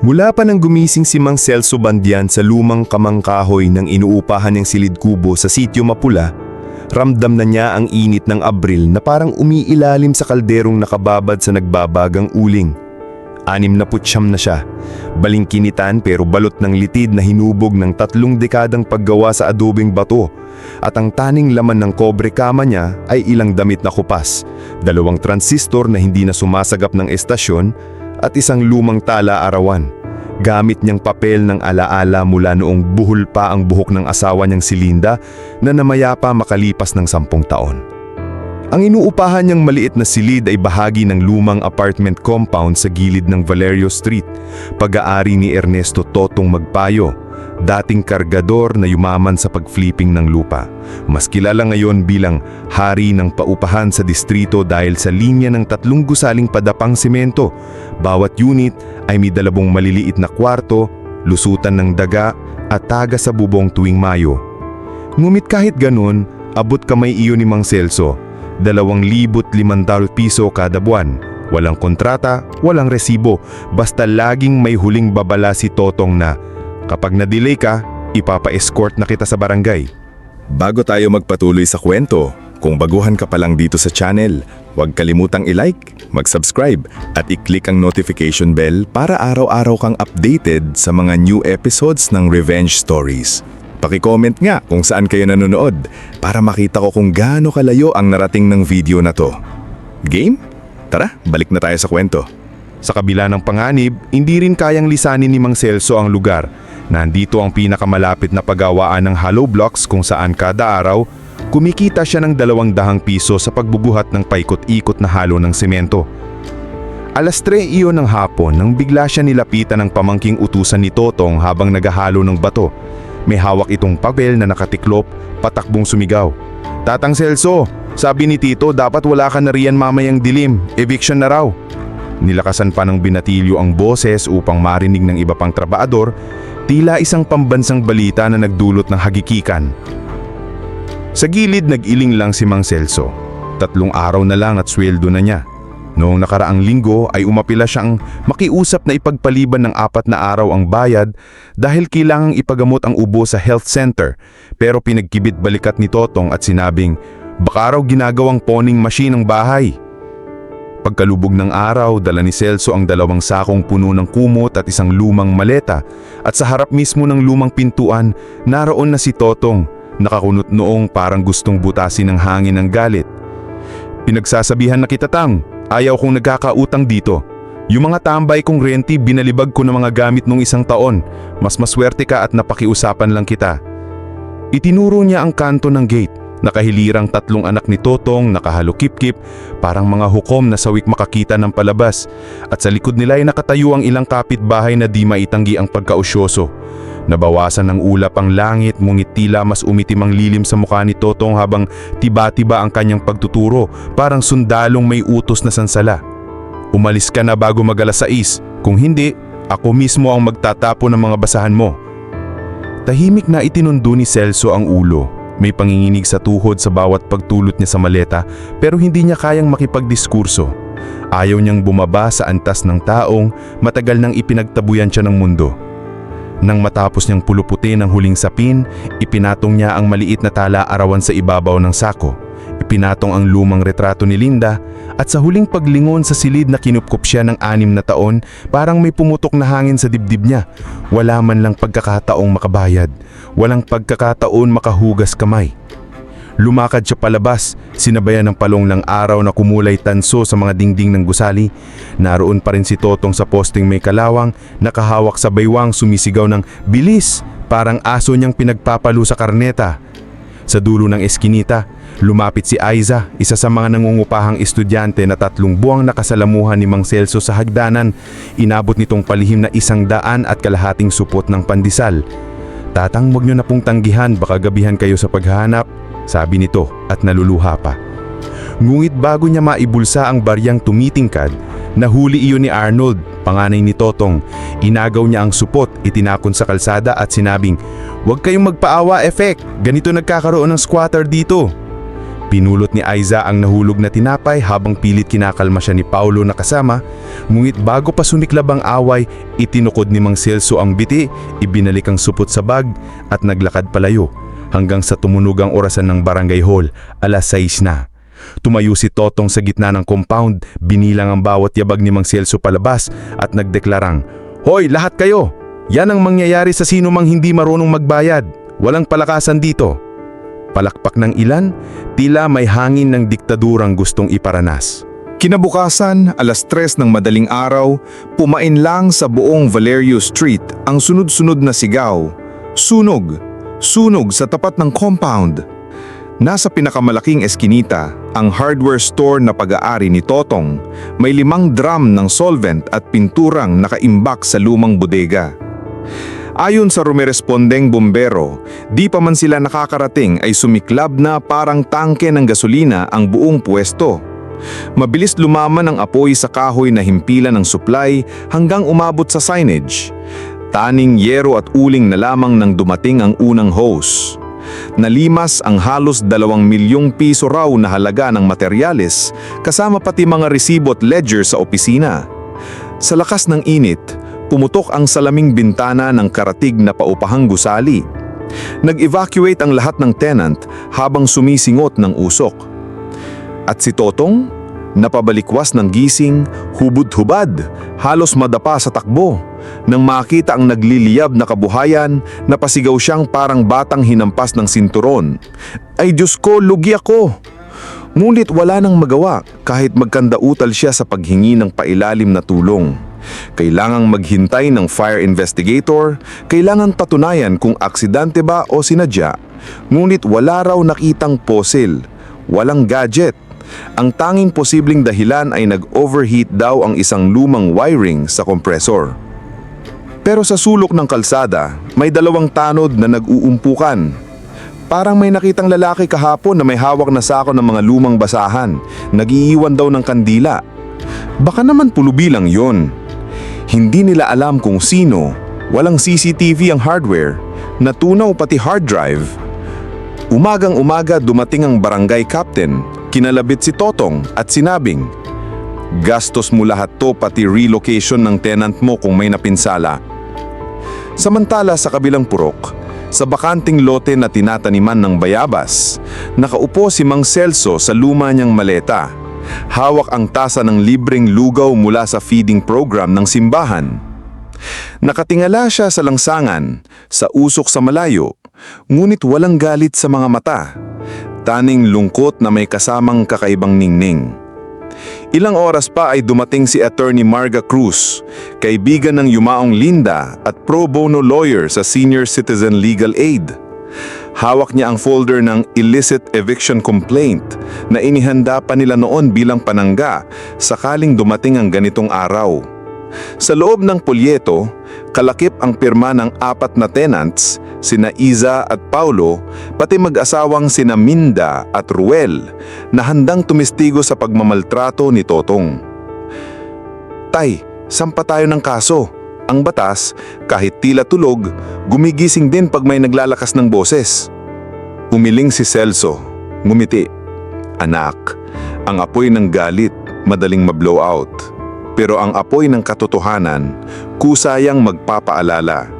Mula pa nang gumising si Mang Celso Bandian sa lumang kamangkahoy ng inuupahan niyang silid kubo sa sitio Mapula, ramdam na niya ang init ng Abril na parang umiilalim sa kalderong nakababad sa nagbabagang uling. Anim na putsyam na siya, balingkinitan pero balot ng litid na hinubog ng tatlong dekadang paggawa sa adobeng bato at ang taning laman ng kobre kama niya ay ilang damit na kupas, dalawang transistor na hindi na sumasagap ng estasyon at isang lumang tala arawan. Gamit niyang papel ng alaala mula noong buhol pa ang buhok ng asawa niyang si Linda na namayapa makalipas ng sampung taon. Ang inuupahan niyang maliit na silid ay bahagi ng lumang apartment compound sa gilid ng Valerio Street, pag-aari ni Ernesto Totong Magpayo, dating kargador na yumaman sa pag-flipping ng lupa. Mas kilala ngayon bilang hari ng paupahan sa distrito dahil sa linya ng tatlong gusaling padapang semento. Bawat unit ay may dalabong maliliit na kwarto, lusutan ng daga at taga sa bubong tuwing Mayo. Ngumit kahit ganun, abot kamay iyon ni Mang Celso, 2,500 piso kada buwan. Walang kontrata, walang resibo, basta laging may huling babala si Totong na kapag na-delay ka, ipapa-escort na kita sa barangay. Bago tayo magpatuloy sa kwento, kung baguhan ka pa lang dito sa channel, huwag kalimutang i-like, mag-subscribe at i-click ang notification bell para araw-araw kang updated sa mga new episodes ng Revenge Stories. Paki-comment nga kung saan kayo nanonood para makita ko kung gaano kalayo ang narating ng video na to. Game? Tara, balik na tayo sa kwento. Sa kabila ng panganib, hindi rin kayang lisanin ni Mang Celso ang lugar. Nandito ang pinakamalapit na pagawaan ng hollow blocks kung saan kada araw, kumikita siya ng dalawang dahang piso sa pagbubuhat ng paikot-ikot na halo ng semento. Alas 3 iyon ng hapon nang bigla siya nilapitan ng pamangking utusan ni Totong habang naghahalo ng bato. May hawak itong papel na nakatiklop, patakbong sumigaw. Tatang Celso, sabi ni Tito dapat wala ka na riyan mamayang dilim, eviction na raw. Nilakasan pa ng binatilyo ang boses upang marinig ng iba pang trabaador, tila isang pambansang balita na nagdulot ng hagikikan. Sa gilid nag-iling lang si Mang Celso. Tatlong araw na lang at sweldo na niya. Noong nakaraang linggo ay umapila siyang makiusap na ipagpaliban ng apat na araw ang bayad dahil kailangang ipagamot ang ubo sa health center pero pinagkibit balikat ni Totong at sinabing baka raw ginagawang poning machine ang bahay. Pagkalubog ng araw, dala ni Celso ang dalawang sakong puno ng kumot at isang lumang maleta at sa harap mismo ng lumang pintuan, naroon na si Totong, nakakunot noong parang gustong butasin ng hangin ng galit. Pinagsasabihan na kita tang, ayaw kong nagkakautang dito. Yung mga tambay kong renti binalibag ko ng mga gamit nung isang taon, mas maswerte ka at napakiusapan lang kita. Itinuro niya ang kanto ng gate. Nakahilirang tatlong anak ni Totong, nakahalukip-kip, parang mga hukom na sawik makakita ng palabas. At sa likod nila ay nakatayo ang ilang kapitbahay na di maitanggi ang pagkausyoso. Nabawasan ng ulap ang langit ngunit tila mas umitim ang lilim sa mukha ni Totong habang tiba-tiba ang kanyang pagtuturo, parang sundalong may utos na sansala. Umalis ka na bago magalas sais, kung hindi, ako mismo ang magtatapo ng mga basahan mo. Tahimik na itinundo ni Celso ang ulo. May panginginig sa tuhod sa bawat pagtulot niya sa maleta pero hindi niya kayang makipagdiskurso. Ayaw niyang bumaba sa antas ng taong matagal nang ipinagtabuyan siya ng mundo. Nang matapos niyang puluputin ang huling sapin, ipinatong niya ang maliit na tala arawan sa ibabaw ng sako. Ipinatong ang lumang retrato ni Linda at sa huling paglingon sa silid na kinupkop siya ng anim na taon, parang may pumutok na hangin sa dibdib niya. Wala man lang pagkakataong makabayad. Walang pagkakataon makahugas kamay. Lumakad siya palabas, sinabayan ng palong ng araw na kumulay tanso sa mga dingding ng gusali. Naroon pa rin si Totong sa posting may kalawang, nakahawak sa baywang sumisigaw ng bilis, parang aso niyang pinagpapalo sa karneta. Sa dulo ng eskinita, lumapit si Aiza, isa sa mga nangungupahang estudyante na tatlong buwang nakasalamuhan ni Mang Celso sa hagdanan. Inabot nitong palihim na isang daan at kalahating supot ng pandesal. Tatang wag niyo na pong tanggihan baka gabihan kayo sa paghahanap, sabi nito at naluluha pa. Ngunit bago niya maibulsa ang baryang tumitingkad, nahuli iyon ni Arnold, panganay ni Totong. Inagaw niya ang supot, itinakon sa kalsada at sinabing, Huwag kayong magpaawa, Efek. Ganito nagkakaroon ng squatter dito. Pinulot ni Aiza ang nahulog na tinapay habang pilit kinakalma siya ni Paulo na kasama, ngunit bago pa suniklab ang away, itinukod ni Mang Celso ang biti, ibinalik ang supot sa bag at naglakad palayo hanggang sa tumunog ang orasan ng barangay hall, alas 6 na. Tumayo si Totong sa gitna ng compound, binilang ang bawat yabag ni Mang Celso palabas at nagdeklarang, Hoy, lahat kayo! Yan ang mangyayari sa sino mang hindi marunong magbayad. Walang palakasan dito. Palakpak ng ilan, tila may hangin ng diktadurang gustong iparanas. Kinabukasan, alas tres ng madaling araw, pumain lang sa buong Valerio Street ang sunod-sunod na sigaw. Sunog! Sunog sa tapat ng compound! Nasa pinakamalaking eskinita, ang hardware store na pag-aari ni Totong, may limang drum ng solvent at pinturang nakaimbak sa lumang bodega. Ayon sa rumerespondeng bombero, di pa man sila nakakarating ay sumiklab na parang tangke ng gasolina ang buong pwesto. Mabilis lumaman ang apoy sa kahoy na himpilan ng supply hanggang umabot sa signage. Taning yero at uling na lamang nang dumating ang unang hose. Nalimas ang halos dalawang milyong piso raw na halaga ng materyales kasama pati mga resibo at ledger sa opisina. Sa lakas ng init, pumutok ang salaming bintana ng karatig na paupahang gusali. Nag-evacuate ang lahat ng tenant habang sumisingot ng usok. At si Totong, napabalikwas ng gising, hubad-hubad, halos madapa sa takbo. Nang makita ang nagliliyab na kabuhayan, napasigaw siyang parang batang hinampas ng sinturon. Ay Diyos ko, lugi ako! Ngunit wala nang magawa kahit magkandautal siya sa paghingi ng pailalim na tulong. Kailangang maghintay ng fire investigator, kailangan patunayan kung aksidente ba o sinadya. Ngunit wala raw nakitang posil, walang gadget. Ang tanging posibleng dahilan ay nag-overheat daw ang isang lumang wiring sa kompresor. Pero sa sulok ng kalsada, may dalawang tanod na nag-uumpukan. Parang may nakitang lalaki kahapon na may hawak na sako ng mga lumang basahan, nagiiwan daw ng kandila. Baka naman pulubi lang yon. Hindi nila alam kung sino, walang CCTV ang hardware, natunaw pati hard drive. Umagang umaga dumating ang barangay captain, kinalabit si Totong at sinabing, Gastos mo lahat to pati relocation ng tenant mo kung may napinsala. Samantala sa kabilang purok, sa bakanting lote na tinataniman ng bayabas, nakaupo si Mang Celso sa luma niyang maleta. Hawak ang tasa ng libreng lugaw mula sa feeding program ng simbahan. Nakatingala siya sa langsangan, sa usok sa malayo, ngunit walang galit sa mga mata. Taning lungkot na may kasamang kakaibang ningning. Ilang oras pa ay dumating si Attorney Marga Cruz, kaibigan ng yumaong Linda at pro bono lawyer sa Senior Citizen Legal Aid. Hawak niya ang folder ng illicit eviction complaint na inihanda pa nila noon bilang panangga sakaling dumating ang ganitong araw. Sa loob ng polyeto, kalakip ang pirma ng apat na tenants, sina Iza at Paulo, pati mag-asawang sina Minda at Ruel, na handang tumistigo sa pagmamaltrato ni Totong. Tay, sampa tayo ng kaso. Ang batas, kahit tila tulog, gumigising din pag may naglalakas ng boses. Umiling si Celso, ngumiti. Anak, ang apoy ng galit, madaling mablow out. Pero ang apoy ng katotohanan, kusayang magpapaalala.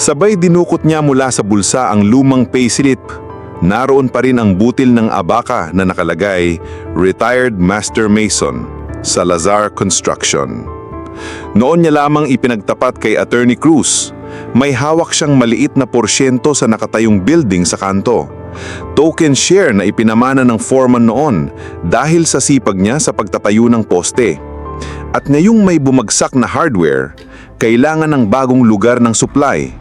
Sabay dinukot niya mula sa bulsa ang lumang payslip. Naroon pa rin ang butil ng abaka na nakalagay, Retired Master Mason, Salazar Construction. Noon niya lamang ipinagtapat kay Attorney Cruz. May hawak siyang maliit na porsyento sa nakatayong building sa kanto. Token share na ipinamana ng foreman noon dahil sa sipag niya sa pagtatayo ng poste. At ngayong may bumagsak na hardware, kailangan ng bagong lugar ng supply.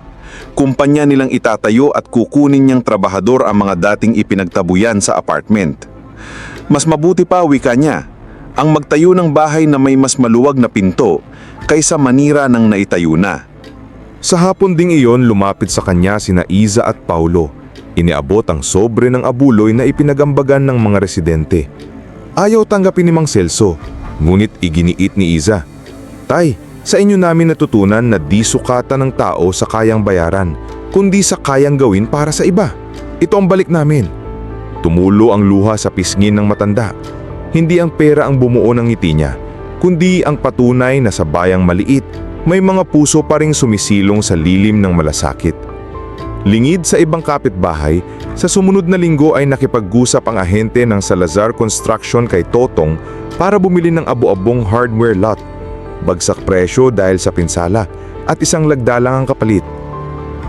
Kumpanya nilang itatayo at kukunin niyang trabahador ang mga dating ipinagtabuyan sa apartment. Mas mabuti pa wika niya, ang magtayo ng bahay na may mas maluwag na pinto kaysa manira ng naitayo na. Sa hapon ding iyon lumapit sa kanya sina Iza at Paulo. Iniabot ang sobre ng abuloy na ipinagambagan ng mga residente. Ayaw tanggapin ni Mang Celso, ngunit iginiit ni Iza. Tay, sa inyo namin natutunan na di sukatan ng tao sa kayang bayaran, kundi sa kayang gawin para sa iba. Ito ang balik namin. Tumulo ang luha sa pisngin ng matanda. Hindi ang pera ang bumuo ng ngiti niya, kundi ang patunay na sa bayang maliit, may mga puso pa ring sumisilong sa lilim ng malasakit. Lingid sa ibang kapitbahay, sa sumunod na linggo ay nakipag-usap ang ahente ng Salazar Construction kay Totong para bumili ng abo-abong hardware lot. Bagsak presyo dahil sa pinsala at isang lagdalang ang kapalit.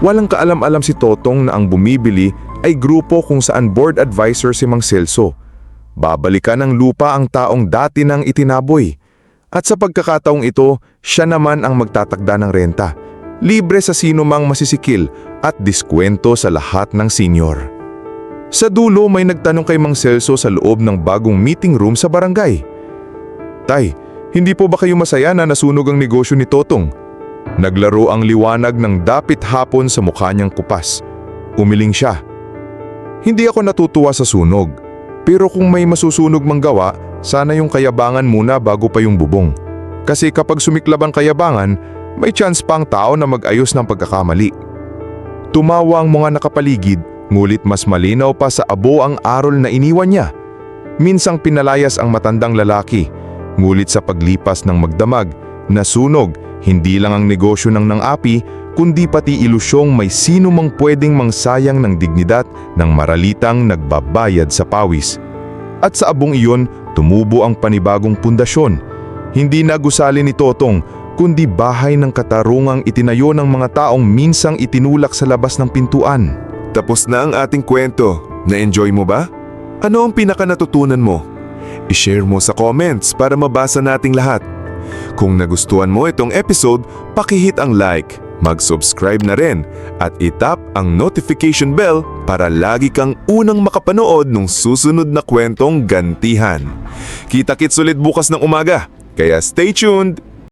Walang kaalam-alam si Totong na ang bumibili ay grupo kung saan board advisor si Mang Celso. Babalikan ng lupa ang taong dati nang itinaboy. At sa pagkakataong ito, siya naman ang magtatakda ng renta. Libre sa sino mang masisikil at diskwento sa lahat ng senior. Sa dulo may nagtanong kay Mang Celso sa loob ng bagong meeting room sa barangay. Tay, hindi po ba kayo masaya na nasunog ang negosyo ni Totong? Naglaro ang liwanag ng dapit hapon sa mukha niyang kupas. Umiling siya. Hindi ako natutuwa sa sunog. Pero kung may masusunog mang gawa, sana yung kayabangan muna bago pa yung bubong. Kasi kapag sumiklab ang kayabangan, may chance pa ang tao na mag-ayos ng pagkakamali. Tumawa ang mga nakapaligid, ngulit mas malinaw pa sa abo ang arol na iniwan niya. Minsang pinalayas ang matandang lalaki, ngulit sa paglipas ng magdamag, nasunog hindi lang ang negosyo ng nang-api, kundi pati ilusyong may sino mang pwedeng mangsayang ng dignidad ng maralitang nagbabayad sa pawis. At sa abong iyon, tumubo ang panibagong pundasyon. Hindi nagusali ni Totong, kundi bahay ng katarungang itinayo ng mga taong minsang itinulak sa labas ng pintuan. Tapos na ang ating kwento. Na-enjoy mo ba? Ano ang pinaka natutunan mo? I-share mo sa comments para mabasa nating lahat. Kung nagustuhan mo itong episode, pakihit ang like, mag-subscribe na rin, at itap ang notification bell para lagi kang unang makapanood ng susunod na kwentong gantihan. Kita-kits ulit bukas ng umaga, kaya stay tuned!